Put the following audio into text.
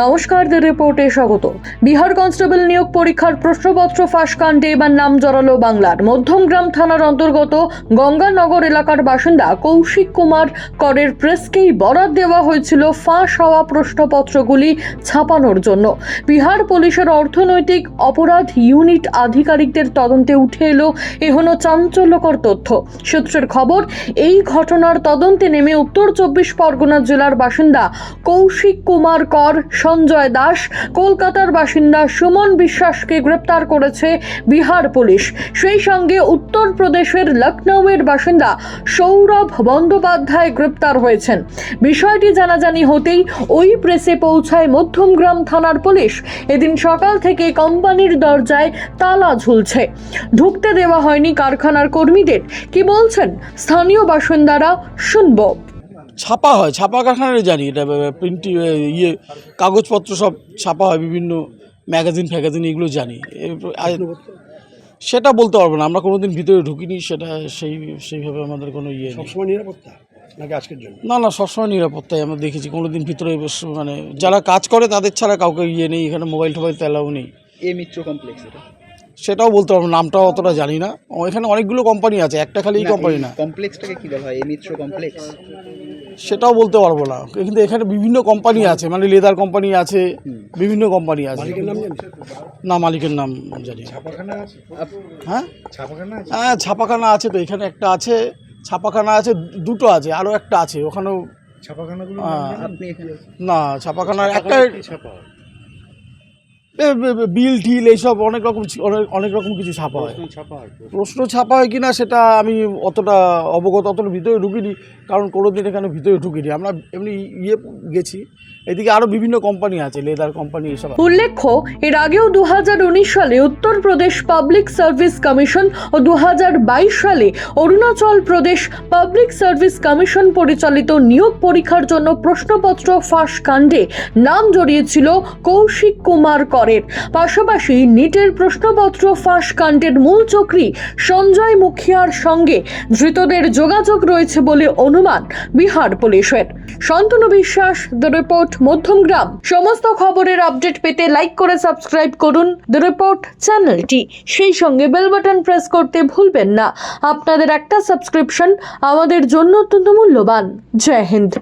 নমস্কার দ্য রিপোর্টে স্বাগত। বিহার কনস্টেবল নিয়োগ পরীক্ষার প্রশ্নপত্র ফাঁস কাণ্ডে এবার নাম জড়ালো বাংলার। মধ্যমগ্রাম থানার অন্তর্গত গঙ্গানগর এলাকার বাসিন্দা কৌশিক কুমার করের প্রেসকেই বরাদ দেওয়া হয়েছিল ফাঁস হওয়া প্রশ্নপত্রগুলি ছাপানোর জন্য। বিহার পুলিশের অর্থনৈতিক অপরাধ ইউনিট আধিকারিকদের তদন্তে উঠে এলো এহনো চাঞ্চল্যকর তথ্য। সূত্রের খবর, এই ঘটনার তদন্তে নেমে উত্তর চব্বিশ পরগনা জেলার বাসিন্দা কৌশিক কুমার কর সঞ্জয় দাস, কলকাতার বাসিন্দা সুমন বিশ্বাসকে গ্রেপ্তার করেছে বিহার পুলিশ। সেই সঙ্গে উত্তরপ্রদেশের লখনৌয়ের বাসিন্দা সৌরভ বন্দ্যোপাধ্যায় গ্রেপ্তার হয়েছেন। বিষয়টি জানাজানি হতেই ওই প্রেসে পৌঁছায় মধ্যমগ্রাম থানার পুলিশ। এদিন সকাল থেকে কোম্পানির দরজায় তালা ঝুলছে। ঢুকতে দেওয়া হয়নি কারখানার কর্মীদের। কি বলছেন? স্থানীয় বাসিন্দারা শুনব। ছাপা হয় ছাপা কারখানায় জানি এটা প্রিন্ট ইয়ে কাগজপত্র সব ছাপা হয় বিভিন্ন ম্যাগাজিন ফ্যাগাজিন এগুলো জানি। সেটা বলতে পারব না আমরা কোনোদিন ভিতরে ঢুকিনি সেটা সেই সেইভাবে আমাদের কোনো ইয়ে সবসময় নিরাপত্তা নাকি আজকের জন্য? না না সবসময় নিরাপত্তায় আমরা দেখেছি কোনোদিন ভিতরে মানে যারা কাজ করে তাদের ছাড়া কাউকে ইয়ে নেই এখানে মোবাইল টোবাইল তেলাও নেই। এ মিত্র কমপ্লেক্স এটা? সেটাও বলতে পারব না, নামটাও অতটা জানি না। এখানে অনেকগুলো কোম্পানি আছে একটা খালি কোম্পানি না কমপ্লেক্সটাকে কি বলা হয়? এ মিত্র কমপ্লেক্স সেটাও বলতে পারব না। কিন্তু এখানে বিভিন্ন কোম্পানি আছে মানে লেদার কোম্পানি আছে বিভিন্ন কোম্পানি আছে। মালিকের নাম জানেন না মালিকের নাম জানি। ছাপাখানা হ্যাঁ? ছাপাখানা আছে? হ্যাঁ ছাপাখানা আছে তো এখানে একটা আছে ছাপাখানা আছে দু- দুটো আছে আরও একটা আছে ওখানেও আপনি এখানে না ছাপাখানার একটা হয়? বিল টিল এইসব অনেক রকম অনেক অনেক রকম কিছু ছাপা হয়। প্রশ্ন ছাপা হয় কিনা সেটা আমি অতটা অবগত অতটা ভিতরে ঢুকিনি কারণ কোনো দিন এখানে ভিতরে ঢুকিনি। আমরা এমনি ইয়ে গেছি এদিকে আরও বিভিন্ন কোম্পানি আছে লেদার কোম্পানি এসব। উল্লেখ্য এর আগেও দু সালে উত্তরপ্রদেশ পাবলিক সার্ভিস কমিশন ও দু হাজার বাইশ সালে Arunachal Pradesh public service commission পরিচালিত নিয়োগ পরীক্ষার জন্য প্রশ্নপত্র ফাঁস কাণ্ডে নাম জড়িয়েছিল কৌশিক কুমার করের পাশাপাশি নিটের প্রশ্নপত্র ফাঁস কাণ্ডের মূল চক্রী সঞ্জয় মুখিয়ার সঙ্গে ধৃতদের যোগাযোগ রয়েছে বলে অনুমান বিহার পুলিশের। শান্তনু বিশ্বাস দ্য রিপোর্ট মধ্যমগ্রাম। সমস্ত খবরের আপডেট পেতে লাইক করে সাবস্ক্রাইব করুন। দ্য রিপোর্ট চ্যানেলটি। সেই সঙ্গে বেল বাটন প্রেস করতে ভুলবেন না। আপনাদের একটা সাবস্ক্রিপশন আমাদের জন্য অত্যন্ত মূল্যবান। জয় হিন্দ।